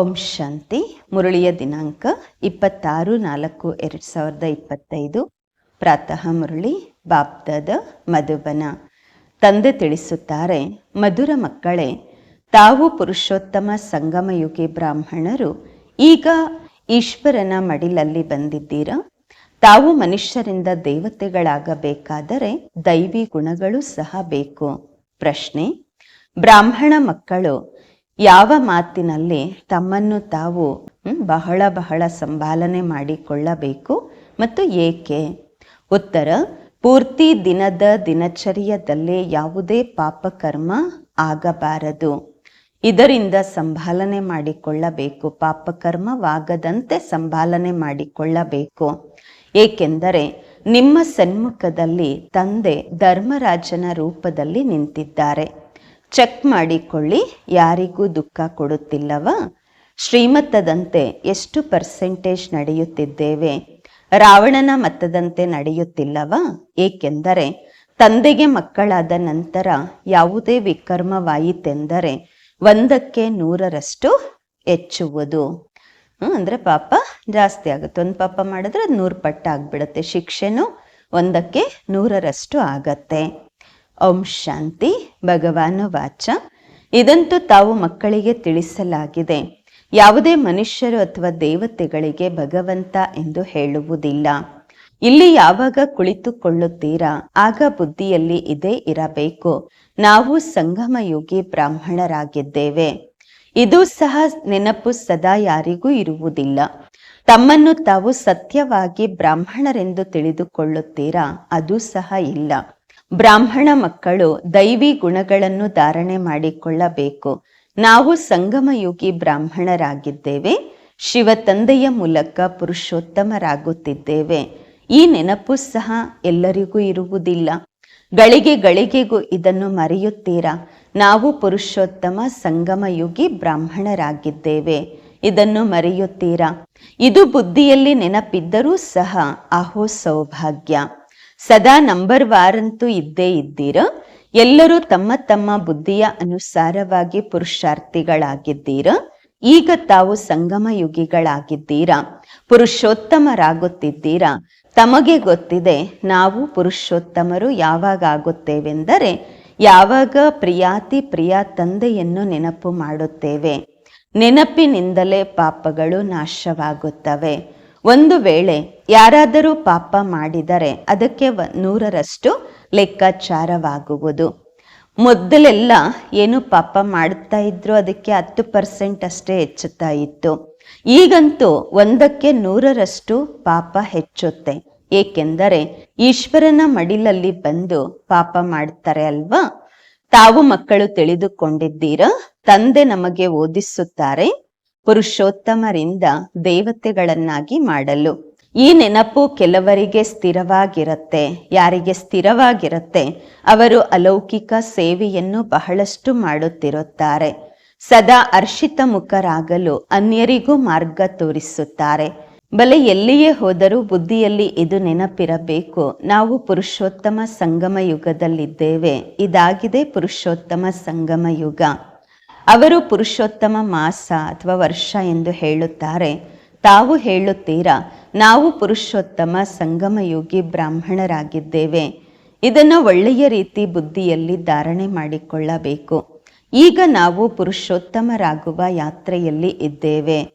ಓಂ ಶಾಂತಿ, ಮುರಳಿಯ ದಿನಾಂಕ ಇಪ್ಪತ್ತಾರು ನಾಲ್ಕು ಎರಡು ಸಾವಿರದ ಇಪ್ಪತ್ತೈದು. ಪ್ರಾತಃ ಮುರಳಿ ಬಾಪ್ದಾದ ಮಧುಬನ. ತಂದೆ ತಿಳಿಸುತ್ತಾರೆ, ಮಧುರ ಮಕ್ಕಳೇ, ತಾವು ಪುರುಷೋತ್ತಮ ಸಂಗಮಯುಗಿ ಬ್ರಾಹ್ಮಣರು, ಈಗ ಈಶ್ವರನ ಮಡಿಲಲ್ಲಿ ಬಂದಿದ್ದೀರ? ತಾವು ಮನುಷ್ಯರಿಂದ ದೇವತೆಗಳಾಗಬೇಕಾದರೆ ದೈವಿ ಗುಣಗಳು ಸಹ ಬೇಕು. ಪ್ರಶ್ನೆ, ಬ್ರಾಹ್ಮಣ ಮಕ್ಕಳು ಯಾವ ಮಾತಿನಲ್ಲಿ ತಮ್ಮನ್ನು ತಾವು ಬಹಳ ಬಹಳ ಸಂಭಾಲನೆ ಮಾಡಿಕೊಳ್ಳಬೇಕು ಮತ್ತು ಏಕೆ? ಉತ್ತರ, ಪೂರ್ತಿ ದಿನದ ದಿನಚರ್ಯದಲ್ಲಿ ಯಾವುದೇ ಪಾಪಕರ್ಮ ಆಗಬಾರದು. ಇದರಿಂದ ಸಂಭಾಲನೆ ಮಾಡಿಕೊಳ್ಳಬೇಕು, ಪಾಪಕರ್ಮವಾಗದಂತೆ ಸಂಭಾಲನೆ ಮಾಡಿಕೊಳ್ಳಬೇಕು. ಏಕೆಂದರೆ ನಿಮ್ಮ ಸನ್ಮುಖದಲ್ಲಿ ತಂದೆ ಧರ್ಮರಾಜನ ರೂಪದಲ್ಲಿ ನಿಂತಿದ್ದಾರೆ. ಚೆಕ್ ಮಾಡಿಕೊಳ್ಳಿ, ಯಾರಿಗೂ ದುಃಖ ಕೊಡುತ್ತಿಲ್ಲವ? ಶ್ರೀಮತ್ತದಂತೆ ಎಷ್ಟು ಪರ್ಸೆಂಟೇಜ್ ನಡೆಯುತ್ತಿದ್ದೇವೆ? ರಾವಣನ ಮತದಂತೆ ನಡೆಯುತ್ತಿಲ್ಲವ? ಏಕೆಂದರೆ ತಂದೆಗೆ ಮಕ್ಕಳಾದ ನಂತರ ಯಾವುದೇ ವಿಕರ್ಮವಾಯಿತೆಂದರೆ ಒಂದಕ್ಕೆ ನೂರರಷ್ಟು ಹೆಚ್ಚುವುದು. ಅಂದರೆ ಪಾಪ ಜಾಸ್ತಿ ಆಗುತ್ತೆ. ಒಂದು ಪಾಪ ಮಾಡಿದ್ರೆ ಅದು ನೂರು ಪಟ್ಟ ಆಗ್ಬಿಡುತ್ತೆ ಶಿಕ್ಷೆನೂ ಒಂದಕ್ಕೆ ನೂರರಷ್ಟು ಆಗತ್ತೆ. ಓಂ ಶಾಂತಿ, ಭಗವಾನ ವಾಚ. ಇದಂತೂ ತಾವು ಮಕ್ಕಳಿಗೆ ತಿಳಿಸಲಾಗಿದೆ. ಯಾವುದೇ ಮನುಷ್ಯರು ಅಥವಾ ದೇವತೆಗಳಿಗೆ ಭಗವಂತ ಎಂದು ಹೇಳುವುದಿಲ್ಲ. ಇಲ್ಲಿ ಯಾವಾಗ ಕುಳಿತುಕೊಳ್ಳುತ್ತೀರಾ? ಆಗ ಬುದ್ಧಿಯಲ್ಲಿ ಇದೇ ಇರಬೇಕು. ನಾವು ಸಂಗಮಯೋಗಿ ಬ್ರಾಹ್ಮಣರಾಗಿದ್ದೇವೆ. ಇದು ಸಹ ನೆನಪು ಸದಾ ಯಾರಿಗೂ ಇರುವುದಿಲ್ಲ. ತಮ್ಮನ್ನು ತಾವು ಸತ್ಯವಾಗಿ ಬ್ರಾಹ್ಮಣರೆಂದು ತಿಳಿದುಕೊಳ್ಳುತ್ತೀರಾ? ಅದು ಸಹ ಇಲ್ಲ. ಬ್ರಾಹ್ಮಣ ಮಕ್ಕಳು ದೈವಿ ಗುಣಗಳನ್ನು ಧಾರಣೆ ಮಾಡಿಕೊಳ್ಳಬೇಕು. ನಾವು ಸಂಗಮಯುಗಿ ಬ್ರಾಹ್ಮಣರಾಗಿದ್ದೇವೆ. ಶಿವ ತಂದೆಯ ಮೂಲಕ ಪುರುಷೋತ್ತಮರಾಗುತ್ತಿದ್ದೇವೆ. ಈ ನೆನಪು ಸಹ ಎಲ್ಲರಿಗೂ ಇರುವುದಿಲ್ಲ. ಗಳಿಗೆ ಗಳಿಗೆಗೂ ಇದನ್ನು ಮರೆಯುತ್ತೀರಾ? ನಾವು ಪುರುಷೋತ್ತಮ ಸಂಗಮಯುಗಿ ಬ್ರಾಹ್ಮಣರಾಗಿದ್ದೇವೆ. ಇದನ್ನು ಮರೆಯುತ್ತೀರಾ? ಇದು ಬುದ್ಧಿಯಲ್ಲಿ ನೆನಪಿದ್ದರೂ ಸಹ ಅಹೋ ಸೌಭಾಗ್ಯ. ಸದಾ ನಂಬರ್ ವಾರಂತೂ ಇದ್ದೇ ಇದ್ದೀರ? ಎಲ್ಲರೂ ತಮ್ಮ ತಮ್ಮ ಬುದ್ಧಿಯ ಅನುಸಾರವಾಗಿ ಪುರುಷಾರ್ಥಿಗಳಾಗಿದ್ದೀರ? ಈಗ ತಾವು ಸಂಗಮ ಯುಗಿಗಳಾಗಿದ್ದೀರಾ? ಪುರುಷೋತ್ತಮರಾಗುತ್ತಿದ್ದೀರಾ? ತಮಗೆ ಗೊತ್ತಿದೆ, ನಾವು ಪುರುಷೋತ್ತಮರು ಯಾವಾಗ ಆಗುತ್ತೇವೆಂದರೆ ಯಾವಾಗ ಪ್ರಿಯಾತಿ ಪ್ರಿಯ ತಂದೆಯನ್ನು ನೆನಪು ಮಾಡುತ್ತೇವೆ. ನೆನಪಿನಿಂದಲೇ ಪಾಪಗಳು ನಾಶವಾಗುತ್ತವೆ. ಒಂದು ವೇಳೆ ಯಾರಾದರೂ ಪಾಪ ಮಾಡಿದರೆ ಅದಕ್ಕೆ ನೂರರಷ್ಟು ಲೆಕ್ಕಾಚಾರವಾಗುವುದು. ಮೊದಲೆಲ್ಲ ಏನು ಪಾಪ ಮಾಡುತ್ತಾ ಇದ್ರು ಅದಕ್ಕೆ ಹತ್ತು ಪರ್ಸೆಂಟ್ ಅಷ್ಟೇ ಹೆಚ್ಚುತ್ತಾ ಇತ್ತು. ಈಗಂತೂ ಒಂದಕ್ಕೆ ನೂರರಷ್ಟು ಪಾಪ ಹೆಚ್ಚುತ್ತೆ. ಏಕೆಂದರೆ ಈಶ್ವರನ ಮಡಿಲಲ್ಲಿ ಬಂದು ಪಾಪ ಮಾಡ್ತಾರೆ ಅಲ್ವಾ? ತಾವು ಮಕ್ಕಳು ತಿಳಿದುಕೊಂಡಿದ್ದೀರಾ? ತಂದೆ ನಮಗೆ ಓದಿಸುತ್ತಾರೆ. ಪುರುಷೋತ್ತಮರಿಂದ ದೇವತೆಗಳನ್ನಾಗಿ ಮಾಡಲು. ಈ ನೆನಪು ಕೆಲವರಿಗೆ ಸ್ಥಿರವಾಗಿರುತ್ತೆ, ಯಾರಿಗೆ ಸ್ಥಿರವಾಗಿರುತ್ತೆ, ಅವರು ಅಲೌಕಿಕ ಸೇವೆಯನ್ನು ಬಹಳಷ್ಟು ಮಾಡುತ್ತಿರುತ್ತಾರೆ. ಸದಾ ಅರ್ಷಿತ ಮುಖರಾಗಲು ಅನ್ಯರಿಗೂ ಮಾರ್ಗ ತೋರಿಸುತ್ತಾರೆ. ಬಲೆ ಎಲ್ಲಿಯೇ ಹೋದರೂ ಬುದ್ಧಿಯಲ್ಲಿ ಇದು ನೆನಪಿರಬೇಕು. ನಾವು ಪುರುಷೋತ್ತಮ ಸಂಗಮ ಯುಗದಲ್ಲಿದ್ದೇವೆ ಇದಾಗಿದೆ ಪುರುಷೋತ್ತಮ ಸಂಗಮ ಯುಗ ಅವರು ಪುರುಷೋತ್ತಮ ಮಾಸ ಅಥವಾ ವರ್ಷ ಎಂದು ಹೇಳುತ್ತಾರೆ. ತಾವು ಹೇಳುತ್ತೀರಾ, ನಾವು ಪುರುಷೋತ್ತಮ ಸಂಗಮಯೋಗಿ ಬ್ರಾಹ್ಮಣರಾಗಿದ್ದೇವೆ. ಇದನ್ನು ಒಳ್ಳೆಯ ರೀತಿ ಬುದ್ಧಿಯಲ್ಲಿ ಧಾರಣೆ ಮಾಡಿಕೊಳ್ಳಬೇಕು. ಈಗ ನಾವು ಪುರುಷೋತ್ತಮರಾಗುವ ಯಾತ್ರೆಯಲ್ಲಿ ಇದ್ದೇವೆ.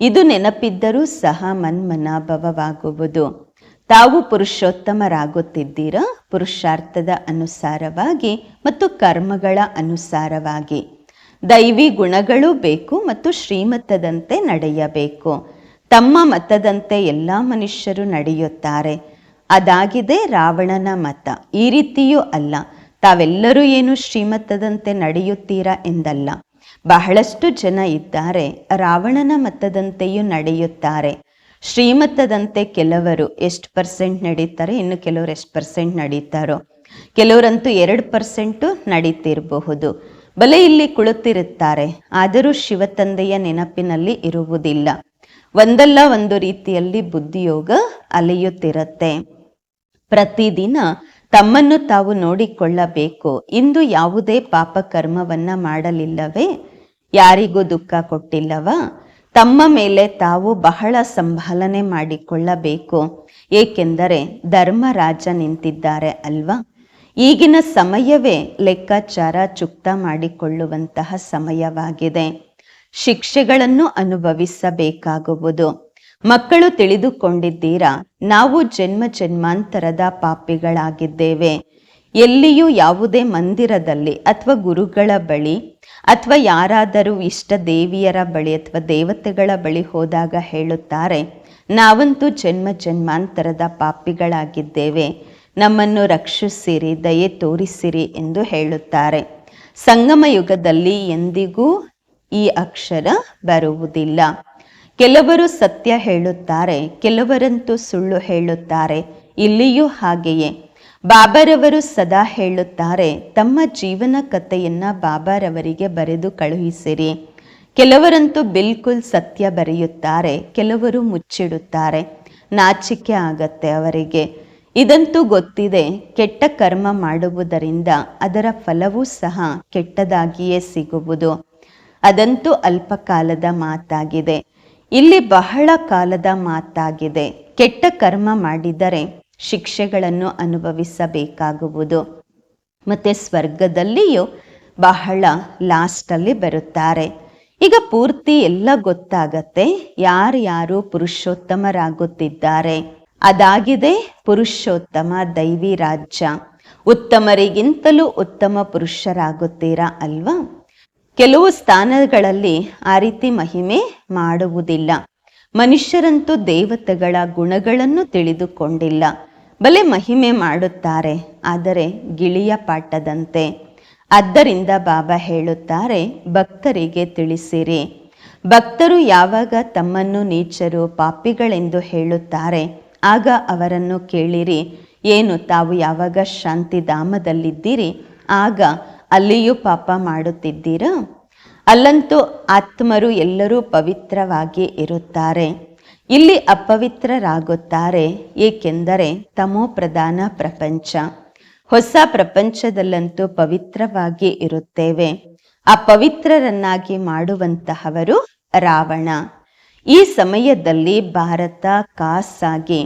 ಇದು ನೆನಪಿದ್ದರೂ ಸಹ ಮನ್ಮನಾಭವವಾಗುವುದು. ತಾವು ಪುರುಷೋತ್ತಮರಾಗುತ್ತಿದ್ದೀರಾ, ಪುರುಷಾರ್ಥದ ಅನುಸಾರವಾಗಿ ಮತ್ತು ಕರ್ಮಗಳ ಅನುಸಾರವಾಗಿ. ದೈವಿ ಗುಣಗಳು ಬೇಕು ಮತ್ತು ಶ್ರೀಮತದಂತೆ ನಡೆಯಬೇಕು. ತಮ್ಮ ಮತದಂತೆ ಎಲ್ಲ ಮನುಷ್ಯರು ನಡೆಯುತ್ತಾರೆ. ಅದಾಗಿದೆ ರಾವಣನ ಮತ. ಈ ರೀತಿಯೂ ಅಲ್ಲ. ತಾವೆಲ್ಲರೂ ಏನು ಶ್ರೀಮತದಂತೆ ನಡೆಯುತ್ತೀರಾ ಎಂದಲ್ಲ. ಬಹಳಷ್ಟು ಜನ ಇದ್ದಾರೆ, ರಾವಣನ ಮತದಂತೆಯೂ ನಡೆಯುತ್ತಾರೆ. ಶ್ರೀಮತದಂತೆ ಕೆಲವರು ಎಷ್ಟು ಪರ್ಸೆಂಟ್ ನಡೀತಾರೆ, ಇನ್ನು ಕೆಲವರು ಎಷ್ಟು ಪರ್ಸೆಂಟ್ ನಡೀತಾರೋ. ಕೆಲವರಂತೂ ಎರಡು ಪರ್ಸೆಂಟು ನಡೀತಿರಬಹುದು. ಬಲೆ ಇಲ್ಲಿ ಕುಳಿತಿರುತ್ತಾರೆ, ಆದರೂ ಶಿವತಂದೆಯ ನೆನಪಿನಲ್ಲಿ ಇರುವುದಿಲ್ಲ. ಒಂದಲ್ಲ ಒಂದು ರೀತಿಯಲ್ಲಿ ಬುದ್ಧಿಯೋಗ ಅಲೆಯುತ್ತಿರುತ್ತೆ. ಪ್ರತಿದಿನ ತಮ್ಮನ್ನು ತಾವು ನೋಡಿಕೊಳ್ಳಬೇಕು. ಇಂದು ಯಾವುದೇ ಪಾಪ ಕರ್ಮವನ್ನ ಮಾಡಲಿಲ್ಲವೇ? ಯಾರಿಗೂ ದುಃಖ ಕೊಟ್ಟಿಲ್ಲವ? ತಮ್ಮ ಮೇಲೆ ತಾವು ಬಹಳ ಸಂಭಾಲನೆ ಮಾಡಿಕೊಳ್ಳಬೇಕು. ಏಕೆಂದರೆ ಧರ್ಮರಾಜ ನಿಂತಿದ್ದಾರೆ ಅಲ್ವಾ? ಈಗಿನ ಸಮಯವೇ ಲೆಕ್ಕಾಚಾರ ಚುಕ್ತ ಮಾಡಿಕೊಳ್ಳುವಂತಹ ಸಮಯವಾಗಿದೆ. ಶಿಕ್ಷೆಗಳನ್ನು ಅನುಭವಿಸಬೇಕಾಗುವುದು. ಮಕ್ಕಳು ತಿಳಿದುಕೊಂಡಿದ್ದೀರಾ, ನಾವು ಜನ್ಮ ಜನ್ಮಾಂತರದ ಪಾಪಿಗಳಾಗಿದ್ದೇವೆ. ಎಲ್ಲಿಯೂ ಯಾವುದೇ ಮಂದಿರದಲ್ಲಿ ಅಥವಾ ಗುರುಗಳ ಬಳಿ ಅಥವಾ ಯಾರಾದರೂ ಇಷ್ಟ ದೇವಿಯರ ಬಳಿ ಅಥವಾ ದೇವತೆಗಳ ಬಳಿ ಹೋದಾಗ ಹೇಳುತ್ತಾರೆ, ನಾವಂತೂ ಜನ್ಮ ಜನ್ಮಾಂತರದ ಪಾಪಿಗಳಾಗಿದ್ದೇವೆ. ನಮ್ಮನ್ನು ರಕ್ಷಿಸಿರಿ, ದಯೆ ತೋರಿಸಿರಿ ಎಂದು ಹೇಳುತ್ತಾರೆ. ಸಂಗಮ ಯುಗದಲ್ಲಿ ಎಂದಿಗೂ ಈ ಅಕ್ಷರ ಬರುವುದಿಲ್ಲ. ಕೆಲವರು ಸತ್ಯ ಹೇಳುತ್ತಾರೆ, ಕೆಲವರಂತೂ ಸುಳ್ಳು ಹೇಳುತ್ತಾರೆ, ಇಲ್ಲಿಯೂ ಹಾಗೆಯೇ. ಬಾಬಾರವರು ಸದಾ ಹೇಳುತ್ತಾರೆ, ತಮ್ಮ ಜೀವನ ಕಥೆಯನ್ನು ಬಾಬಾರವರಿಗೆ ಬರೆದು ಕಳುಹಿಸಿರಿ. ಕೆಲವರಂತೂ ಬಿಲ್ಕುಲ್ ಸತ್ಯ ಬರೆಯುತ್ತಾರೆ, ಕೆಲವರು ಮುಚ್ಚಿಡುತ್ತಾರೆ. ನಾಚಿಕೆ ಆಗತ್ತೆ ಅವರಿಗೆ. ಇದಂತೂ ಗೊತ್ತಿದೆ, ಕೆಟ್ಟ ಕರ್ಮ ಮಾಡುವುದರಿಂದ ಅದರ ಫಲವೂ ಸಹ ಕೆಟ್ಟದಾಗಿಯೇ ಸಿಗುವುದು. ಅದಂತೂ ಅಲ್ಪ ಕಾಲದ ಮಾತಾಗಿದೆ. ಇಲ್ಲಿ ಬಹಳ ಕಾಲದ ಮಾತಾಗಿದೆ. ಕೆಟ್ಟ ಕರ್ಮ ಮಾಡಿದರೆ ಶಿಕ್ಷೆಗಳನ್ನು ಅನುಭವಿಸಬೇಕಾಗುವುದು. ಮತ್ತೆ ಸ್ವರ್ಗದಲ್ಲಿಯೂ ಬಹಳ ಲಾಸ್ಟಲ್ಲಿ ಬರುತ್ತಾರೆ. ಈಗ ಪೂರ್ತಿ ಎಲ್ಲ ಗೊತ್ತಾಗತ್ತೆ, ಯಾರ್ಯಾರು ಪುರುಷೋತ್ತಮರಾಗುತ್ತಿದ್ದಾರೆ. ಅದಾಗಿದೆ ಪುರುಷೋತ್ತಮ ದೈವಿ ರಾಜ್ಯ. ಉತ್ತಮರಿಗಿಂತಲೂ ಉತ್ತಮ ಪುರುಷರಾಗುತ್ತೀರಾ ಅಲ್ವಾ? ಕೆಲವು ಸ್ಥಾನಗಳಲ್ಲಿ ಆ ರೀತಿ ಮಹಿಮೆ ಮಾಡುವುದಿಲ್ಲ. ಮನುಷ್ಯರಂತೂ ದೇವತೆಗಳ ಗುಣಗಳನ್ನು ತಿಳಿದುಕೊಂಡಿಲ್ಲ. ಬಲೆ ಮಹಿಮೆ ಮಾಡುತ್ತಾರೆ, ಆದರೆ ಗಿಳಿಯ ಪಾಠದಂತೆ. ಆದ್ದರಿಂದ ಬಾಬಾ ಹೇಳುತ್ತಾರೆ, ಭಕ್ತರಿಗೆ ತಿಳಿಸಿರಿ. ಭಕ್ತರು ಯಾವಾಗ ತಮ್ಮನ್ನು ನೀಚರು, ಪಾಪಿಗಳೆಂದು ಹೇಳುತ್ತಾರೆ. ಆಗ ಅವರನ್ನು ಕೇಳಿರಿ, ಏನು ತಾವು ಯಾವಾಗ ಶಾಂತಿಧಾಮದಲ್ಲಿದ್ದೀರಿ, ಆಗ ಅಲ್ಲಿಯೂ ಪಾಪ ಮಾಡುತ್ತಿದ್ದೀರಾ? ಅಲ್ಲಂತೂ ಆತ್ಮರು ಎಲ್ಲರೂ ಪವಿತ್ರವಾಗಿ ಇರುತ್ತಾರೆ. ಇಲ್ಲಿ ಅಪವಿತ್ರರಾಗುತ್ತಾರೆ, ಏಕೆಂದರೆ ತಮೋ ಪ್ರಧಾನ ಪ್ರಪಂಚ. ಹೊಸ ಪ್ರಪಂಚದಲ್ಲಂತೂ ಪವಿತ್ರವಾಗಿ ಇರುತ್ತೇವೆ. ಅಪವಿತ್ರರನ್ನಾಗಿ ಮಾಡುವಂತಹವರು ರಾವಣ. ಈ ಸಮಯದಲ್ಲಿ ಭಾರತ ಕಾಸಾಗಿ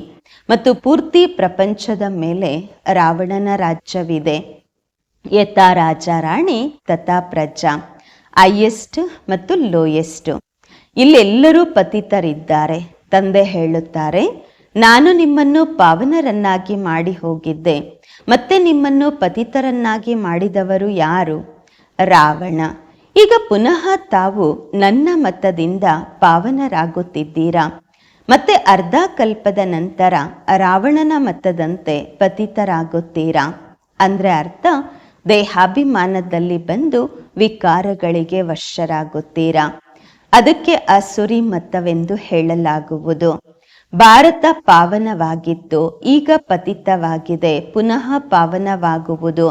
ಮತ್ತು ಪೂರ್ತಿ ಪ್ರಪಂಚದ ಮೇಲೆ ರಾವಣನ ರಾಜ್ಯವಿದೆ. ಯಥಾ ರಾಜ ರಾಣಿ, ತಥಾ ಪ್ರಜಾ, ಹೈಯೆಸ್ಟ್ ಮತ್ತು ಲೋಯೆಸ್ಟ್. ಇಲ್ಲೆಲ್ಲರೂ ಪತಿತರಿದ್ದಾರೆ. ತಂದೆ ಹೇಳುತ್ತಾರೆ, ನಾನು ನಿಮ್ಮನ್ನು ಪಾವನರನ್ನಾಗಿ ಮಾಡಿ ಹೋಗಿದ್ದೆ. ಮತ್ತೆ ನಿಮ್ಮನ್ನು ಪತಿತರನ್ನಾಗಿ ಮಾಡಿದವರು ಯಾರು? ರಾವಣ ಈಗ ಪುನಃ ತಾವು ನನ್ನ ಮತದಿಂದ ಪಾವನರಾಗುತ್ತಿದ್ದೀರಾ? ಮತ್ತೆ ಅರ್ಧ ಕಲ್ಪದ ನಂತರ ರಾವಣನ ಮತದಂತೆ ಪತಿತರಾಗುತ್ತೀರಾ? ಅಂದ್ರೆ ಅರ್ಥ, ದೇಹಾಭಿಮಾನದಲ್ಲಿ ಬಂದು ವಿಕಾರಗಳಿಗೆ ವಶರಾಗುತ್ತೀರಾ? ಅದಕ್ಕೆ ಅಸುರಿ ಮತವೆಂದು ಹೇಳಲಾಗುವುದು. ಭಾರತ ಪಾವನವಾಗಿತ್ತು ಈಗ ಪತಿತವಾಗಿದೆ, ಪುನಃ ಪಾವನವಾಗುವುದು.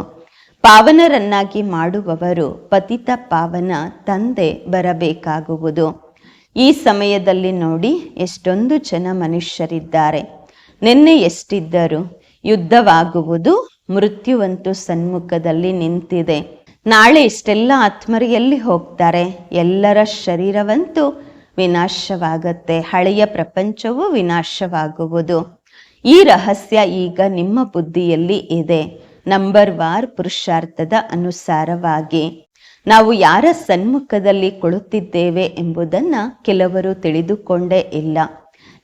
ಪಾವನರನ್ನಾಗಿ ಮಾಡುವವರು ಪತಿತ ಪಾವನ ತಂದೆ ಬರಬೇಕಾಗುವುದು. ಈ ಸಮಯದಲ್ಲಿ ನೋಡಿ ಎಷ್ಟೊಂದು ಜನ ಮನುಷ್ಯರಿದ್ದಾರೆ. ನಿನ್ನೆ ಎಷ್ಟಿದ್ದರು? ಯುದ್ಧವಾಗುವುದು ಮೃತ್ಯುವಂತೂ ಸನ್ಮುಖದಲ್ಲಿ ನಿಂತಿದೆ. ನಾಳೆ ಇಷ್ಟೆಲ್ಲ ಆತ್ಮರು ಎಲ್ಲಿ ಹೋಗ್ತಾರೆ? ಎಲ್ಲರ ಶರೀರವಂತೂ ವಿನಾಶವಾಗತ್ತೆ. ಹಳೆಯ ಪ್ರಪಂಚವೂ ವಿನಾಶವಾಗುವುದು. ಈ ರಹಸ್ಯ ಈಗ ನಿಮ್ಮ ಬುದ್ಧಿಯಲ್ಲಿ ಇದೆ. ನಂಬರ್ ವಾರ್ ಪುರುಷಾರ್ಥದ ಅನುಸಾರವಾಗಿ. ನಾವು ಯಾರ ಸನ್ಮುಖದಲ್ಲಿ ಕೊಳುತ್ತಿದ್ದೇವೆ ಎಂಬುದನ್ನ ಕೆಲವರು ತಿಳಿದುಕೊಂಡೇ ಇಲ್ಲ.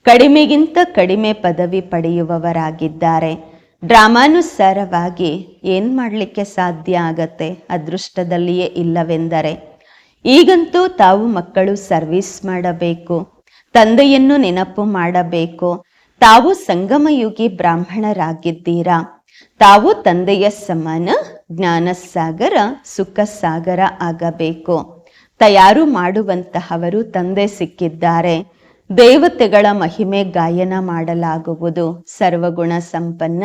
ಕಡಿಮೆಗಿಂತ ಕಡಿಮೆ ಪದವಿ ಪಡೆಯುವವರಾಗಿದ್ದಾರೆ. ಡ್ರಾಮಾನುಸಾರವಾಗಿ ಏನ್ ಮಾಡಲಿಕ್ಕೆ ಸಾಧ್ಯ ಆಗತ್ತೆ ಅದೃಷ್ಟದಲ್ಲಿಯೇ ಇಲ್ಲವೆಂದರೆ, ಈಗಂತೂ ತಾವು ಮಕ್ಕಳು ಸರ್ವಿಸ್ ಮಾಡಬೇಕು, ತಂದೆಯನ್ನು ನೆನಪು ಮಾಡಬೇಕು, ತಾವು ಸಂಗಮಯುಗಿ ಬ್ರಾಹ್ಮಣರಾಗಿದ್ದೀರಾ ತಾವು ತಂದೆಯ ಸಮಾನ ಜ್ಞಾನಸಾಗರ ಸುಖ ಸಾಗರ ಆಗಬೇಕು. ತಯಾರು ಮಾಡುವಂತಹವರು ತಂದೆ ಸಿಕ್ಕಿದ್ದಾರೆ. ದೇವತೆಗಳ ಮಹಿಮೆ ಗಾಯನ ಮಾಡಲಾಗುವುದು. ಸರ್ವಗುಣ ಸಂಪನ್ನ,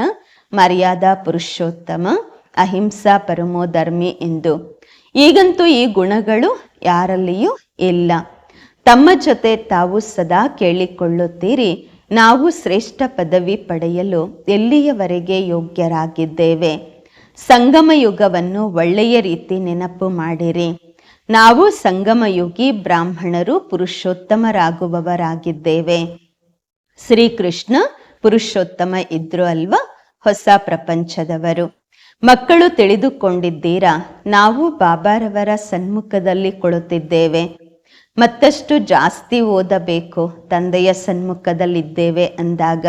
ಮರ್ಯಾದಾ ಪುರುಷೋತ್ತಮ, ಅಹಿಂಸಾ ಪರಮೋಧರ್ಮಿ ಎಂದು. ಈಗಂತೂ ಈ ಗುಣಗಳು ಯಾರಲ್ಲಿಯೂ ಇಲ್ಲ. ತಮ್ಮ ಜೊತೆ ತಾವು ಸದಾ ಕೇಳಿಕೊಳ್ಳುತ್ತೀರಿ. ನಾವು ಶ್ರೇಷ್ಠ ಪದವಿ ಪಡೆಯಲು ಎಲ್ಲಿಯವರೆಗೆ ಯೋಗ್ಯರಾಗಿದ್ದೇವೆ? ಸಂಗಮ ಯುಗವನ್ನು ಒಳ್ಳೆಯ ರೀತಿ ನೆನಪು ಮಾಡಿರಿ. ನಾವು ಸಂಗಮಯುಗಿ ಬ್ರಾಹ್ಮಣರು ಪುರುಷೋತ್ತಮರಾಗುವವರಾಗಿದ್ದೇವೆ. ಶ್ರೀಕೃಷ್ಣ ಪುರುಷೋತ್ತಮ ಇದ್ರು ಅಲ್ವಾ? ಹೊಸ ಪ್ರಪಂಚದವರು. ಮಕ್ಕಳು ತಿಳಿದುಕೊಂಡಿದ್ದೀರಾ? ನಾವು ಬಾಬಾರವರ ಸನ್ಮುಖದಲ್ಲಿ ಕೊಡುತ್ತಿದ್ದೇವೆ. ಮತ್ತಷ್ಟು ಜಾಸ್ತಿ ಓದಬೇಕು, ತಂದೆಯ ಸನ್ಮುಖದಲ್ಲಿದ್ದೇವೆ ಅಂದಾಗ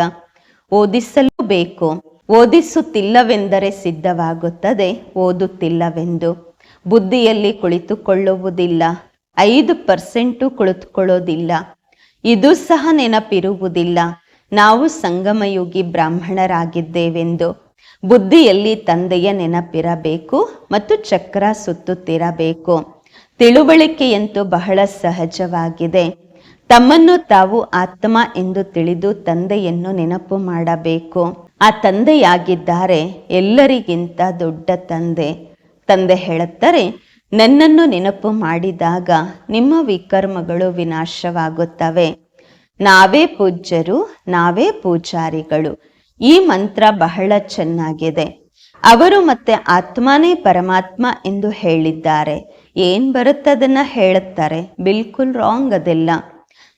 ಓದಿಸಲು ಬೇಕು ಓದಿಸುತ್ತಿಲ್ಲವೆಂದರೆ ಸಿದ್ಧವಾಗುತ್ತದೆ, ಓದುತ್ತಿಲ್ಲವೆಂದು ಬುದ್ಧಿಯಲ್ಲಿ ಕುಳಿತುಕೊಳ್ಳುವುದಿಲ್ಲ, ಐದು ಪರ್ಸೆಂಟು ಕುಳಿತುಕೊಳ್ಳೋದಿಲ್ಲ. ಇದು ಸಹ ನೆನಪಿರುವುದಿಲ್ಲ, ನಾವು ಸಂಗಮಯೋಗಿ ಬ್ರಾಹ್ಮಣರಾಗಿದ್ದೇವೆಂದು ಬುದ್ಧಿಯಲ್ಲಿ ತಂದೆಯ ನೆನಪಿರಬೇಕು ಮತ್ತು ಚಕ್ರ ಸುತ್ತುತ್ತಿರಬೇಕು. ತಿಳುವಳಿಕೆಯಂತೂ ಬಹಳ ಸಹಜವಾಗಿದೆ. ತಮ್ಮನ್ನು ತಾವು ಆತ್ಮ ಎಂದು ತಿಳಿದು ತಂದೆಯನ್ನು ನೆನಪು ಮಾಡಬೇಕು. ಆ ತಂದೆಯಾಗಿದ್ದಾರೆ ಎಲ್ಲರಿಗಿಂತ ದೊಡ್ಡ ತಂದೆ. ತಂದೆ ಹೇಳುತ್ತಾರೆ, ನನ್ನನ್ನು ನೆನಪು ಮಾಡಿದಾಗ ನಿಮ್ಮ ವಿಕರ್ಮಗಳು ವಿನಾಶವಾಗುತ್ತವೆ. ನಾವೇ ಪೂಜ್ಯರು, ನಾವೇ ಪೂಜಾರಿಗಳು. ಈ ಮಂತ್ರ ಬಹಳ ಚೆನ್ನಾಗಿದೆ. ಅವರು ಮತ್ತೆ ಆತ್ಮನೇ ಪರಮಾತ್ಮ ಎಂದು ಹೇಳಿದ್ದಾರೆ. ಏನ್ ಬರುತ್ತದನ್ನ ಹೇಳುತ್ತಾರೆ? ಬಿಲ್ಕುಲ್ ರಾಂಗ್ ಅದೆಲ್ಲ.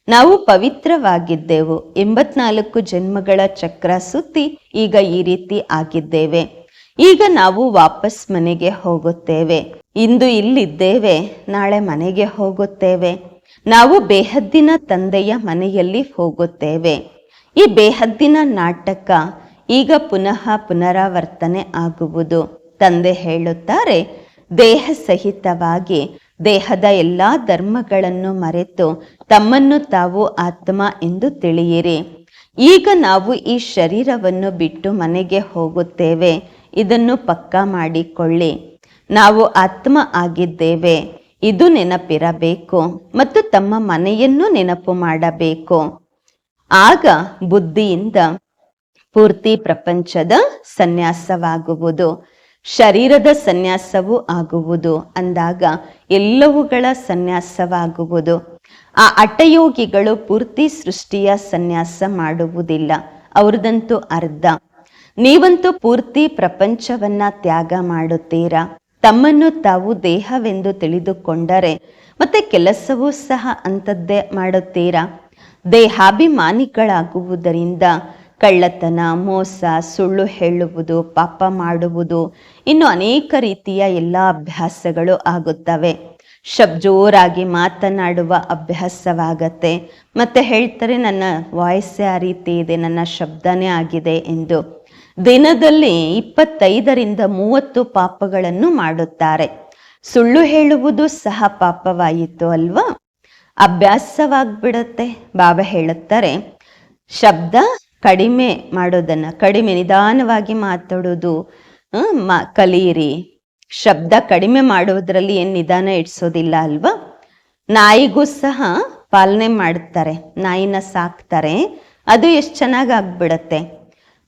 ನಾವು ಪವಿತ್ರವಾಗಿದ್ದೆವು. ಎಂಬತ್ನಾಲ್ಕು ಜನ್ಮಗಳ ಚಕ್ರ ಸುತ್ತಿ ಈಗ ಈ ರೀತಿ ಆಗಿದ್ದೇವೆ. ಈಗ ನಾವು ವಾಪಸ್ ಮನೆಗೆ ಹೋಗುತ್ತೇವೆ. ಇಂದು ಇಲ್ಲಿದ್ದೇವೆ. ನಾಳೆ ಮನೆಗೆ ಹೋಗುತ್ತೇವೆ. ನಾವು ಬೇಹದ್ದಿನ ತಂದೆಯ ಮನೆಯಲ್ಲಿ ಹೋಗುತ್ತೇವೆ. ಈ ಬೇಹದ್ದಿನ ನಾಟಕ ಈಗ ಪುನಃ ಪುನರಾವರ್ತನೆ ಆಗುವುದು. ತಂದೆ ಹೇಳುತ್ತಾರೆ ದೇಹ ಸಹಿತವಾಗಿ ದೇಹದ ಎಲ್ಲ ಧರ್ಮಗಳನ್ನು ಮರೆತು ತಮ್ಮನ್ನು ತಾವು ಆತ್ಮ ಎಂದು ತಿಳಿಯಿರಿ. ಈಗ ನಾವು ಈ ಶರೀರವನ್ನು ಬಿಟ್ಟು ಮನೆಗೆ ಹೋಗುತ್ತೇವೆ. ಇದನ್ನು ಪಕ್ಕಾ ಮಾಡಿಕೊಳ್ಳಿ. ನಾವು ಆತ್ಮ ಆಗಿದ್ದೇವೆ. ಇದು ನೆನಪಿರಬೇಕು ಮತ್ತು ತಮ್ಮ ಮನೆಯನ್ನು ನೆನಪು ಮಾಡಬೇಕು. ಆಗ ಬುದ್ಧಿಯಿಂದ ಪೂರ್ತಿ ಪ್ರಪಂಚದ ಸನ್ಯಾಸವಾಗುವುದು. ಶರೀರದ ಸನ್ಯಾಸವು ಆಗುವುದು. ಅಂದಾಗ ಎಲ್ಲವುಗಳ ಸನ್ಯಾಸವಾಗುವುದು. ಆ ಅಟಯೋಗಿಗಳು ಪೂರ್ತಿ ಸೃಷ್ಟಿಯ ಸನ್ಯಾಸ ಮಾಡುವುದಿಲ್ಲ. ಅವ್ರದಂತೂ ಅರ್ಧ. ನೀವಂತೂ ಪೂರ್ತಿ ಪ್ರಪಂಚವನ್ನ ತ್ಯಾಗ ಮಾಡುತ್ತೀರಾ? ತಮ್ಮನ್ನು ತಾವು ದೇಹವೆಂದು ತಿಳಿದುಕೊಂಡರೆ ಮತ್ತೆ ಕೆಲಸವೂ ಸಹ ಅಂಥದ್ದೇ ಮಾಡುತ್ತೀರಾ? ದೇಹಾಭಿಮಾನಿಗಳಾಗುವುದರಿಂದ ಕಳ್ಳತನ, ಮೋಸ, ಸುಳ್ಳು ಹೇಳುವುದು, ಪಾಪ ಮಾಡುವುದು ಇನ್ನು ಅನೇಕ ರೀತಿಯ ಎಲ್ಲ ಅಭ್ಯಾಸಗಳು ಆಗುತ್ತವೆ. ಶಬ್ ಜೋರಾಗಿ ಮಾತನಾಡುವ ಅಭ್ಯಾಸವಾಗತ್ತೆ. ಮತ್ತೆ ಹೇಳ್ತಾರೆ, ನನ್ನ ವಾಯ್ಸ್ ಆ ರೀತಿ ಇದೆ, ನನ್ನ ಶಬ್ದನೇ ಆಗಿದೆ ಎಂದು. ದಿನದಲ್ಲಿ ಇಪ್ಪತ್ತೈದರಿಂದ ಮೂವತ್ತು ಪಾಪಗಳನ್ನು ಮಾಡುತ್ತಾರೆ. ಸುಳ್ಳು ಹೇಳುವುದು ಸಹ ಪಾಪವಾಯಿತು ಅಲ್ವಾ? ಅಭ್ಯಾಸವಾಗ್ಬಿಡತ್ತೆ ಬಾಬಾ ಹೇಳುತ್ತಾರೆ. ಶಬ್ದ ಕಡಿಮೆ ಮಾಡೋದನ್ನ, ಕಡಿಮೆ ನಿಧಾನವಾಗಿ ಮಾತಾಡೋದು ಮ- ಕಲಿಯಿರಿ ಶಬ್ದ ಕಡಿಮೆ ಮಾಡೋದ್ರಲ್ಲಿ ಏನು ನಿಧಾನ ಇಡ್ಸೋದಿಲ್ಲ ಅಲ್ವಾ? ನಾಯಿಗೂ ಸಹ ಪಾಲನೆ ಮಾಡ್ತಾರೆ, ನಾಯಿನ ಸಾಕ್ತಾರೆ, ಅದು ಎಷ್ಟು ಚೆನ್ನಾಗಿ ಆಗ್ಬಿಡತ್ತೆ.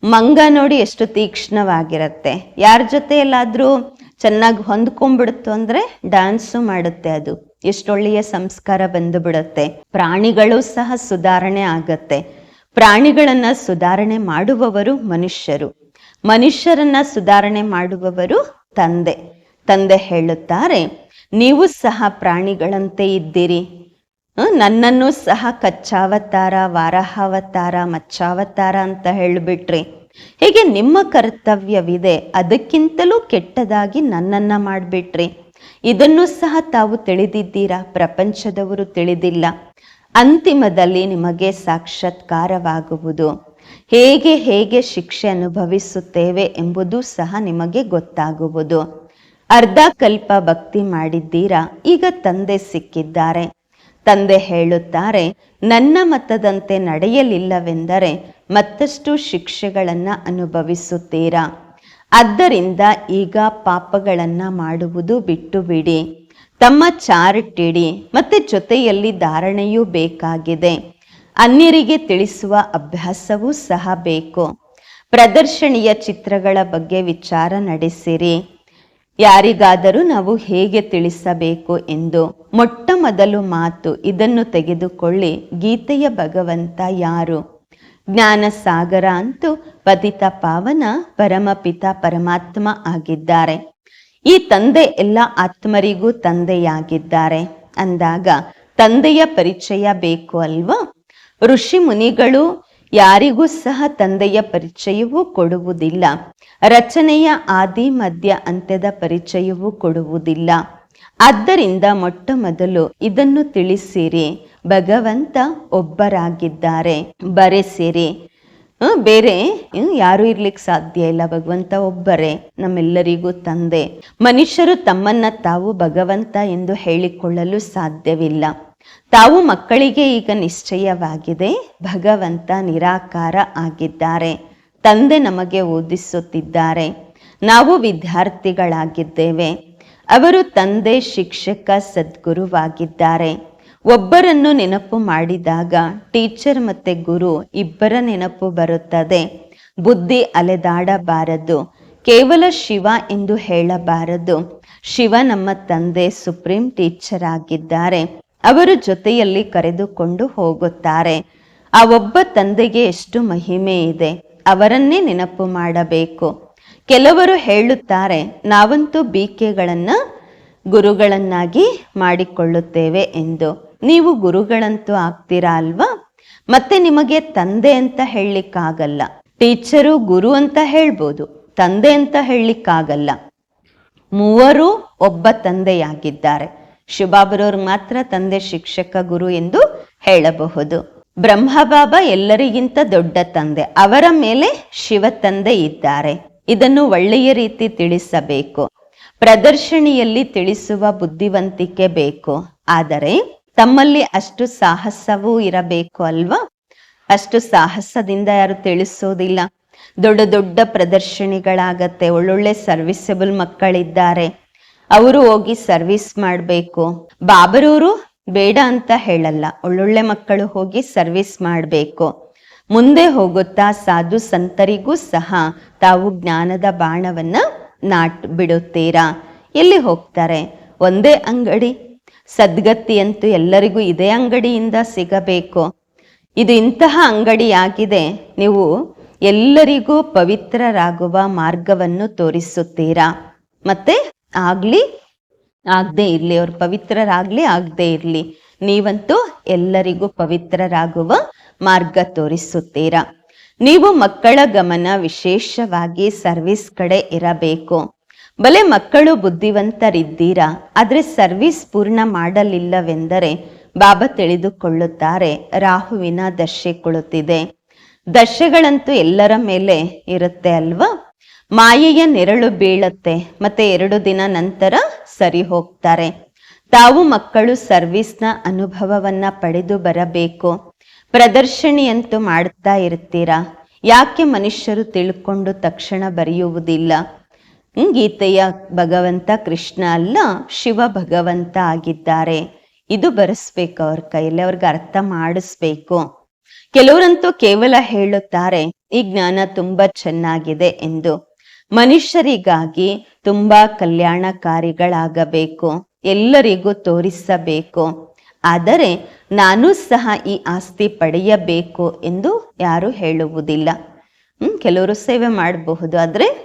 ಮಂಗ ನೋಡಿ ಎಷ್ಟು ತೀಕ್ಷ್ಣವಾಗಿರತ್ತೆ. ಯಾರ ಜೊತೆ ಎಲ್ಲಾದ್ರೂ ಚೆನ್ನಾಗಿ ಹೊಂದ್ಕೊಂಡ್ಬಿಡುತ್ತು ಅಂದ್ರೆ ಡ್ಯಾನ್ಸು ಮಾಡುತ್ತೆ ಅದು. ಎಷ್ಟೊಳ್ಳೆಯ ಸಂಸ್ಕಾರ ಬಂದು ಬಿಡುತ್ತೆ. ಪ್ರಾಣಿಗಳು ಸಹ ಸುಧಾರಣೆ ಆಗತ್ತೆ. ಪ್ರಾಣಿಗಳನ್ನ ಸುಧಾರಣೆ ಮಾಡುವವರು ಮನುಷ್ಯರು. ಮನುಷ್ಯರನ್ನ ಸುಧಾರಣೆ ಮಾಡುವವರು ತಂದೆ. ತಂದೆ ಹೇಳುತ್ತಾರೆ, ನೀವು ಸಹ ಪ್ರಾಣಿಗಳಂತೆ ಇದ್ದೀರಿ. ನನ್ನನ್ನು ಸಹ ಕಚ್ಚಾವತಾರ, ವಾರಾಹಾವತಾರ, ಮಚ್ಚಾವತಾರ ಅಂತ ಹೇಳಿಬಿಟ್ರಿ. ಹೀಗೆ ನಿಮ್ಮ ಕರ್ತವ್ಯವಿದೆ, ಅದಕ್ಕಿಂತಲೂ ಕೆಟ್ಟದಾಗಿ ನನ್ನನ್ನ ಮಾಡಿಬಿಟ್ರಿ. ಇದನ್ನು ಸಹ ತಾವು ತಿಳಿದಿದ್ದೀರಾ? ಪ್ರಪಂಚದವರು ತಿಳಿದಿಲ್ಲ. ಅಂತಿಮದಲ್ಲಿ ನಿಮಗೆ ಸಾಕ್ಷಾತ್ಕಾರವಾಗುವುದು. ಹೇಗೆ ಹೇಗೆ ಶಿಕ್ಷೆ ಅನುಭವಿಸುತ್ತೇವೆ ಎಂಬುದು ಸಹ ನಿಮಗೆ ಗೊತ್ತಾಗುವುದು. ಅರ್ಧ ಕಲ್ಪ ಭಕ್ತಿ ಮಾಡಿದ್ದೀರಾ? ಈಗ ತಂದೆ ಸಿಕ್ಕಿದ್ದಾರೆ. ತಂದೆ ಹೇಳುತ್ತಾರೆ, ನನ್ನ ಮತದಂತೆ ನಡೆಯಲಿಲ್ಲವೆಂದರೆ ಮತ್ತಷ್ಟು ಶಿಕ್ಷೆಗಳನ್ನ ಅನುಭವಿಸುತ್ತೀರಾ? ಆದ್ದರಿಂದ ಈಗ ಪಾಪಗಳನ್ನ ಮಾಡುವುದು ಬಿಟ್ಟು ಬಿಡಿ ತಮ್ಮ ಚಾರಿಟ್ಟಿಡಿ ಮತ್ತು ಜೊತೆಯಲ್ಲಿ ಧಾರಣೆಯೂ ಬೇಕಾಗಿದೆ. ಅನ್ಯರಿಗೆ ತಿಳಿಸುವ ಅಭ್ಯಾಸವೂ ಸಹ ಬೇಕು. ಪ್ರದರ್ಶನಿಯ ಚಿತ್ರಗಳ ಬಗ್ಗೆ ವಿಚಾರ ನಡೆಸಿರಿ. ಯಾರಿಗಾದರೂ ನಾವು ಹೇಗೆ ತಿಳಿಸಬೇಕು ಎಂದು ಮೊಟ್ಟ ಮೊದಲು ಮಾತು ಇದನ್ನು ತೆಗೆದುಕೊಳ್ಳಿ. ಗೀತೆಯ ಭಗವಂತ ಯಾರು? ಜ್ಞಾನ ಸಾಗರ ಅಂತೂ ಪತಿತ ಪಾವನ ಪರಮಪಿತ ಪರಮಾತ್ಮ ಆಗಿದ್ದಾರೆ. ಈ ತಂದೆ ಎಲ್ಲ ಆತ್ಮರಿಗೂ ತಂದೆಯಾಗಿದ್ದಾರೆ. ಅಂದಾಗ ತಂದೆಯ ಪರಿಚಯ ಬೇಕು ಅಲ್ವಾ? ಋಷಿ ಮುನಿಗಳು ಯಾರಿಗೂ ಸಹ ತಂದೆಯ ಪರಿಚಯವೂ ಕೊಡುವುದಿಲ್ಲ. ರಚನೆಯ ಆದಿ, ಮಧ್ಯ, ಅಂತ್ಯದ ಪರಿಚಯವೂ ಕೊಡುವುದಿಲ್ಲ. ಆದ್ದರಿಂದ ಮೊಟ್ಟ ಮೊದಲು ಇದನ್ನು ತಿಳಿಸಿರಿ. ಭಗವಂತ ಒಬ್ಬರಾಗಿದ್ದಾರೆ. ಬರೆಸಿರಿ. ಬೇರೆ. ಯಾರು ಇರ್ಲಿಕ್ಕೆ ಸಾಧ್ಯ ಇಲ್ಲ, ಭಗವಂತ ಒಬ್ಬರೇ. ನಮ್ಮೆಲ್ಲರಿಗೂ ತಂದೆ. ಮನುಷ್ಯರು ತಮ್ಮನ್ನ ತಾವು ಭಗವಂತ ಎಂದು ಹೇಳಿಕೊಳ್ಳಲು ಸಾಧ್ಯವಿಲ್ಲ. ತಾವು ಮಕ್ಕಳಿಗೆ ಈಗ ನಿಶ್ಚಯವಾಗಿದೆ, ಭಗವಂತ ನಿರಾಕಾರ ಆಗಿದ್ದಾರೆ. ತಂದೆ ನಮಗೆ ಓದಿಸುತ್ತಿದ್ದಾರೆ. ನಾವು ವಿದ್ಯಾರ್ಥಿಗಳಾಗಿದ್ದೇವೆ. ಅವರು ತಂದೆ, ಶಿಕ್ಷಕ, ಸದ್ಗುರುವಾಗಿದ್ದಾರೆ. ಒಬ್ಬರನ್ನು ನೆನಪು ಮಾಡಿದಾಗ ಟೀಚರ್ ಮತ್ತೆ ಗುರು ಇಬ್ಬರ ನೆನಪು ಬರುತ್ತದೆ. ಬುದ್ಧಿ ಅಲೆದಾಡಬಾರದು. ಕೇವಲ ಶಿವ ಎಂದು ಹೇಳಬಾರದು. ಶಿವ ನಮ್ಮ ತಂದೆ, ಸುಪ್ರೀಂ ಟೀಚರ್ ಆಗಿದ್ದಾರೆ. ಅವರು ಜೊತೆಯಲ್ಲಿ ಕರೆದುಕೊಂಡು ಹೋಗುತ್ತಾರೆ. ಆ ಒಬ್ಬ ತಂದೆಗೆ ಎಷ್ಟು ಮಹಿಮೆ ಇದೆ. ಅವರನ್ನೇ ನೆನಪು ಮಾಡಬೇಕು. ಕೆಲವರು ಹೇಳುತ್ತಾರೆ, ನಾವಂತೂ ಬೀಕೆಗಳನ್ನ ಗುರುಗಳನ್ನಾಗಿ ಮಾಡಿಕೊಳ್ಳುತ್ತೇವೆ ಎಂದು. ನೀವು ಗುರುಗಳಂತೂ ಆಗ್ತೀರಾ ಅಲ್ವಾ? ಮತ್ತೆ ನಿಮಗೆ ತಂದೆ ಅಂತ ಹೇಳಲಿಕ್ಕಾಗಲ್ಲ. ಟೀಚರು ಗುರು ಅಂತ ಹೇಳ್ಬೋದು, ತಂದೆ ಅಂತ ಹೇಳಲಿಕ್ಕಾಗಲ್ಲ. ಮೂವರು ಒಬ್ಬ ತಂದೆಯಾಗಿದ್ದಾರೆ. ಶಿವಬಾಬರವ್ರಿಗೆ ಮಾತ್ರ ತಂದೆ ಶಿಕ್ಷಕ ಗುರು ಎಂದು ಹೇಳಬಹುದು. ಬ್ರಹ್ಮಬಾಬಾ ಎಲ್ಲರಿಗಿಂತ ದೊಡ್ಡ ತಂದೆ, ಅವರ ಮೇಲೆ ಶಿವ ತಂದೆ ಇದ್ದಾರೆ. ಇದನ್ನು ಒಳ್ಳೆಯ ರೀತಿ ತಿಳಿಸಬೇಕು. ಪ್ರದರ್ಶನಿಯಲ್ಲಿ ತಿಳಿಸುವ ಬುದ್ಧಿವಂತಿಕೆ ಬೇಕು. ಆದರೆ ತಮ್ಮಲ್ಲಿ ಅಷ್ಟು ಸಾಹಸವೂ ಇರಬೇಕು ಅಲ್ವಾ? ಅಷ್ಟು ಸಾಹಸದಿಂದ ಯಾರು ತಿಳಿಸೋದಿಲ್ಲ. ದೊಡ್ಡ ದೊಡ್ಡ ಪ್ರದರ್ಶನಿಗಳಾಗತ್ತೆ, ಒಳ್ಳೊಳ್ಳೆ ಸರ್ವಿಸಬಲ್ ಮಕ್ಕಳಿದ್ದಾರೆ. ಅವರು ಹೋಗಿ ಸರ್ವಿಸ್ ಮಾಡಬೇಕು. ಬಾಬರೂರು ಬೇಡ ಅಂತ ಹೇಳಲ್ಲ, ಒಳ್ಳೊಳ್ಳೆ ಮಕ್ಕಳು ಹೋಗಿ ಸರ್ವಿಸ್ ಮಾಡಬೇಕು. ಮುಂದೆ ಹೋಗುತ್ತಾ ಸಾಧು ಸಂತರಿಗೂ ಸಹ ತಾವು ಜ್ಞಾನದ ಬಾಣವನ್ನ ನಾಟ್ ಬಿಡುತ್ತೀರಾ? ಎಲ್ಲಿ ಹೋಗ್ತಾರೆ? ಒಂದೇ ಅಂಗಡಿ? ಸದ್ಗತಿ ಅಂತೂ ಎಲ್ಲರಿಗೂ ಇದೇ ಅಂಗಡಿಯಿಂದ ಸಿಗಬೇಕು. ಇದು ಇಂತಹ ಅಂಗಡಿಯಾಗಿದೆ, ನೀವು ಎಲ್ಲರಿಗೂ ಪವಿತ್ರರಾಗುವ ಮಾರ್ಗವನ್ನು ತೋರಿಸುತ್ತೀರಾ? ಮತ್ತೆ ಆಗ್ಲಿ, ಆಗದೆ ಇರಲಿ, ಅವ್ರು ಪವಿತ್ರರಾಗ್ಲಿ, ಆಗದೆ ಇರಲಿ, ನೀವಂತೂ ಎಲ್ಲರಿಗೂ ಪವಿತ್ರರಾಗುವ ಮಾರ್ಗ ತೋರಿಸುತ್ತೀರಾ? ನೀವು ಮಕ್ಕಳ ಗಮನ ವಿಶೇಷವಾಗಿ ಸರ್ವಿಸ್ ಕಡೆ ಇರಬೇಕು. ಬಲೆ ಮಕ್ಕಳು ಬುದ್ಧಿವಂತರಿದ್ದೀರಾ, ಆದರೆ ಸರ್ವಿಸ್ ಪೂರ್ಣ ಮಾಡಲಿಲ್ಲವೆಂದರೆ ಬಾಬಾ ತಿಳಿದುಕೊಳ್ಳುತ್ತಾರೆ, ರಾಹುವಿನ ದಶೆ ಕೊಳುತ್ತಿದೆ ದಶೆಗಳಂತೂ ಎಲ್ಲರ ಮೇಲೆ ಇರುತ್ತೆ ಅಲ್ವಾ? ಮಾಯೆಯ ನೆರಳು ಬೀಳತ್ತೆ, ಮತ್ತೆ ಎರಡು ದಿನ ನಂತರ ಸರಿ ಹೋಗ್ತಾರೆ. ತಾವು ಮಕ್ಕಳು ಸರ್ವಿಸ್ನ ಅನುಭವವನ್ನ ಪಡೆದು ಬರಬೇಕು. ಪ್ರದರ್ಶನಿಯಂತೂ ಮಾಡ್ತಾ ಇರ್ತೀರಾ? ಯಾಕೆ ಮನುಷ್ಯರು ತಿಳ್ಕೊಂಡು ತಕ್ಷಣ ಬರೆಯುವುದಿಲ್ಲ? ಗೀತೆಯ ಭಗವಂತ ಕೃಷ್ಣ ಅಲ್ಲ, ಶಿವ ಭಗವಂತ ಆಗಿದ್ದಾರೆ. ಇದು ಬರೆಸ್ಬೇಕು ಅವ್ರ ಕೈಯಲ್ಲಿ, ಅವ್ರಿಗೆ ಅರ್ಥ ಮಾಡಿಸ್ಬೇಕು. ಕೆಲವರಂತೂ ಕೇವಲ ಹೇಳುತ್ತಾರೆ, ಈ ಜ್ಞಾನ ತುಂಬಾ ಚೆನ್ನಾಗಿದೆ ಎಂದು. ಮನುಷ್ಯರಿಗಾಗಿ ತುಂಬಾ ಕಲ್ಯಾಣಕಾರಿಗಳಾಗಬೇಕು, ಎಲ್ಲರಿಗೂ ತೋರಿಸಬೇಕು. ಆದರೆ ನಾನು ಸಹ ಈ ಆಸ್ತಿ ಪಡೆಯಬೇಕು ಎಂದು ಯಾರು ಹೇಳುವುದಿಲ್ಲ. ಹ್ಮ್, ಕೆಲವರು ಸೇವೆ ಮಾಡಬಹುದು, ಆದ್ರೆ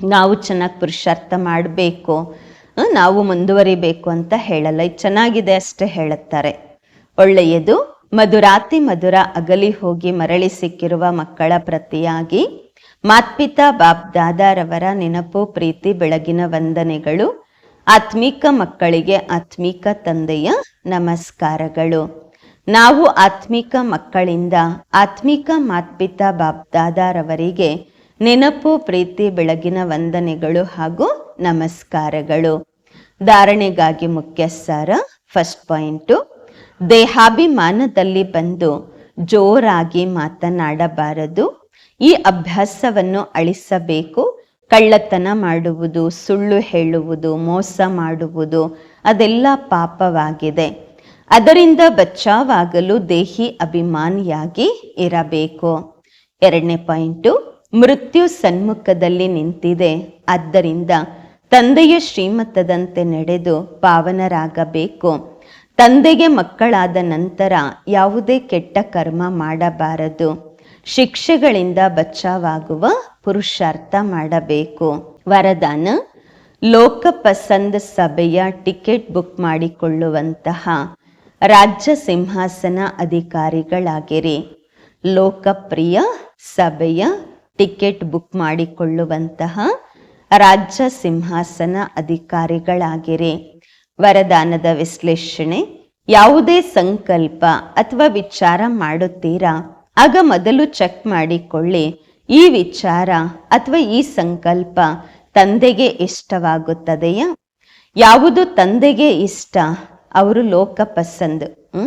ನಾವು ಚೆನ್ನಾಗಿ ಪುರುಷಾರ್ಥ ಮಾಡಬೇಕು ನಾವು ಮುಂದುವರಿಬೇಕು ಅಂತ ಹೇಳಲ್ಲ. ಚೆನ್ನಾಗಿದೆ ಅಷ್ಟೇ ಹೇಳುತ್ತಾರೆ. ಒಳ್ಳೆಯದು, ಮಧುರಾತಿ ಮಧುರ ಅಗಲಿ ಹೋಗಿ ಮರಳಿ ಸಿಕ್ಕಿರುವ ಮಕ್ಕಳ ಪ್ರತಿಯಾಗಿ ಮಾತ್ಪಿತಾ ಬಾಬ್ ದಾದಾರವರ ನೆನಪು, ಪ್ರೀತಿ, ಬೆಳಗಿನ ವಂದನೆಗಳು, ಆತ್ಮೀಕ ಮಕ್ಕಳಿಗೆ ಆತ್ಮೀಕ ತಂದೆಯ ನಮಸ್ಕಾರಗಳು. ನಾವು ಆತ್ಮಿಕ ಮಕ್ಕಳಿಂದ ಆತ್ಮಿಕ ಮಾತ್ಪಿತಾ ಬಾಪ್ ದಾದಾರವರಿಗೆ ನೆನಪು, ಪ್ರೀತಿ, ಬೆಳಗಿನ ವಂದನೆಗಳು ಹಾಗೂ ನಮಸ್ಕಾರಗಳು. ಧಾರಣೆಗಾಗಿ ಮುಖ್ಯ ಸಾರ ಫಸ್ಟ್ ಪಾಯಿಂಟು ದೇಹಾಭಿಮಾನದಲ್ಲಿ ಬಂದು ಜೋರಾಗಿ ಮಾತನಾಡಬಾರದು. ಈ ಅಭ್ಯಾಸವನ್ನು ಅಳಿಸಬೇಕು. ಕಳ್ಳತನ ಮಾಡುವುದು, ಸುಳ್ಳು ಹೇಳುವುದು, ಮೋಸ ಮಾಡುವುದು, ಅದೆಲ್ಲ ಪಾಪವಾಗಿದೆ. ಅದರಿಂದ ಬಚಾವಾಗಲು ದೇಹಿ ಅಭಿಮಾನಿಯಾಗಿ ಇರಬೇಕು. ಎರಡನೇ ಪಾಯಿಂಟು ಮೃತ್ಯು ಸನ್ಮುಖದಲ್ಲಿ ನಿಂತಿದೆ. ಆದ್ದರಿಂದ ತಂದೆಯ ಶ್ರೀಮತದಂತೆ ನಡೆದು ಪಾವನರಾಗಬೇಕು. ತಂದೆಗೆ ಮಕ್ಕಳಾದ ನಂತರ ಯಾವುದೇ ಕೆಟ್ಟ ಕರ್ಮ ಮಾಡಬಾರದು. ಶಿಕ್ಷೆಗಳಿಂದ ಬಚಾವಾಗುವ ಪುರುಷಾರ್ಥ ಮಾಡಬೇಕು. ವರದಾನ, ಲೋಕ ಪಸಂದ್ ಸಭೆಯ ಟಿಕೆಟ್ ಬುಕ್ ಮಾಡಿಕೊಳ್ಳುವಂತಹ ರಾಜ್ಯ ಸಿಂಹಾಸನ ಅಧಿಕಾರಿಗಳಾಗಿರಿ. ಲೋಕಪ್ರಿಯ ಸಭೆಯ ಟಿಕೆಟ್ ಬುಕ್ ಮಾಡಿಕೊಳ್ಳುವಂತಹ ರಾಜ್ಯ ಸಿಂಹಾಸನ ಅಧಿಕಾರಿಗಳಾಗಿರಿ. ವರದಾನದ ವಿಶ್ಲೇಷಣೆ, ಯಾವುದೇ ಸಂಕಲ್ಪ ಅಥವಾ ವಿಚಾರ ಮಾಡುತ್ತೀರಾ? ಆಗ ಮೊದಲು ಚೆಕ್ ಮಾಡಿಕೊಳ್ಳಿ. ಈ ವಿಚಾರ ಅಥವಾ ಈ ಸಂಕಲ್ಪ ತಂದೆಗೆ ಇಷ್ಟವಾಗುತ್ತದೆಯಾ? ಯಾವುದು ತಂದೆಗೆ ಇಷ್ಟ? ಅವರು ಲೋಕ ಪಸಂದ್.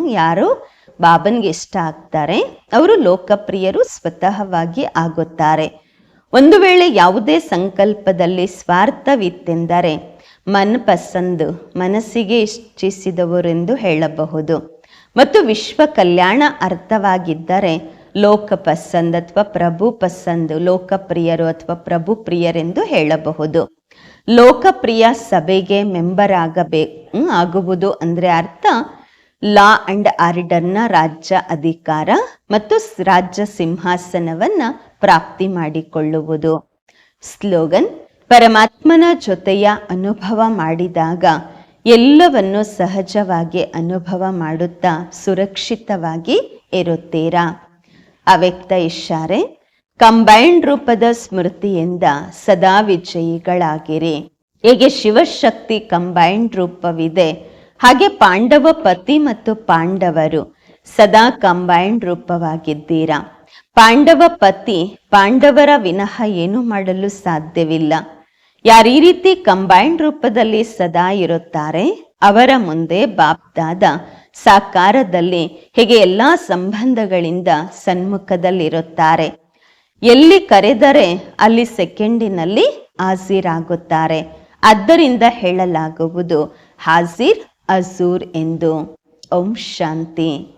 ಯಾರು? ಬಾಬನ್ಗೆ ಇಷ್ಟ ಆಗ್ತಾರೆ. ಅವರು ಲೋಕಪ್ರಿಯರು ಸ್ವತಃವಾಗಿ ಆಗುತ್ತಾರೆ. ಒಂದು ವೇಳೆ ಯಾವುದೇ ಸಂಕಲ್ಪದಲ್ಲಿ ಸ್ವಾರ್ಥವಿತ್ತೆಂದರೆ ಮನ್ ಪಸಂದು ಮನಸ್ಸಿಗೆ ಇಚ್ಛಿಸಿದವರೆಂದು ಹೇಳಬಹುದು. ಮತ್ತು ವಿಶ್ವ ಕಲ್ಯಾಣ ಅರ್ಥವಾಗಿದ್ದರೆ ಲೋಕ ಪಸಂದ್ ಅಥವಾ ಪ್ರಭು ಪಸಂದ್ ಲೋಕಪ್ರಿಯರು ಅಥವಾ ಪ್ರಭು ಪ್ರಿಯರೆಂದು ಹೇಳಬಹುದು. ಲೋಕಪ್ರಿಯ ಸಭೆಗೆ ಮೆಂಬರ್ ಆಗಬೇಕು ಆಗುವುದು ಅಂದ್ರೆ ಅರ್ಥ ಲಾ ಅಂಡ್ ಆರ್ಡರ್ನ ರಾಜ್ಯ ಅಧಿಕಾರ ಮತ್ತು ರಾಜ್ಯ ಸಿಂಹಾಸನವನ್ನ ಪ್ರಾಪ್ತಿ ಮಾಡಿಕೊಳ್ಳುವುದು. ಸ್ಲೋಗನ್, ಪರಮಾತ್ಮನ ಜೊತೆಯ ಅನುಭವ ಮಾಡಿದಾಗ ಎಲ್ಲವನ್ನು ಸಹಜವಾಗಿ ಅನುಭವ ಮಾಡುತ್ತಾ ಸುರಕ್ಷಿತವಾಗಿ ಇರುತ್ತೀರಾ? ಅವ್ಯಕ್ತ ಇಶಾರೆ ಕಂಬೈನ್ಡ್ ರೂಪದ ಸ್ಮೃತಿಯಿಂದ ಸದಾ ವಿಜಯಿಗಳಾಗಿರಿ. ಹೇಗೆ ಶಿವಶಕ್ತಿ ಕಂಬೈನ್ಡ್ ರೂಪವಿದೆ. ಹಾಗೆ ಪಾಂಡವ ಪತಿ ಮತ್ತು ಪಾಂಡವರು ಸದಾ ಕಂಬೈನ್ಡ್ ರೂಪವಾಗಿದ್ದೀರಾ. ಪಾಂಡವ ಪತಿ ಪಾಂಡವರ ವಿನಃ ಏನು ಮಾಡಲು ಸಾಧ್ಯವಿಲ್ಲ. ಯಾರು ರೀತಿ ಕಂಬೈನ್ಡ್ ರೂಪದಲ್ಲಿ ಸದಾ ಇರುತ್ತಾರೆ? ಅವರ ಮುಂದೆ ಬಾಪ್ದಾದ ಸಾಕಾರದಲ್ಲಿ ಹೇಗೆ ಎಲ್ಲಾ ಸಂಬಂಧಗಳಿಂದ ಸನ್ಮುಖದಲ್ಲಿರುತ್ತಾರೆ. ಎಲ್ಲಿ ಕರೆದರೆ ಅಲ್ಲಿ ಸೆಕೆಂಡಿನಲ್ಲಿ ಹಾಜೀರಾಗುತ್ತಾರೆ. ಆದ್ದರಿಂದ ಹೇಳಲಾಗುವುದು ಹಾಜಿರ್ ಅಜೂರ್ ಎಂದು. ಓಂ ಶಾಂತಿ.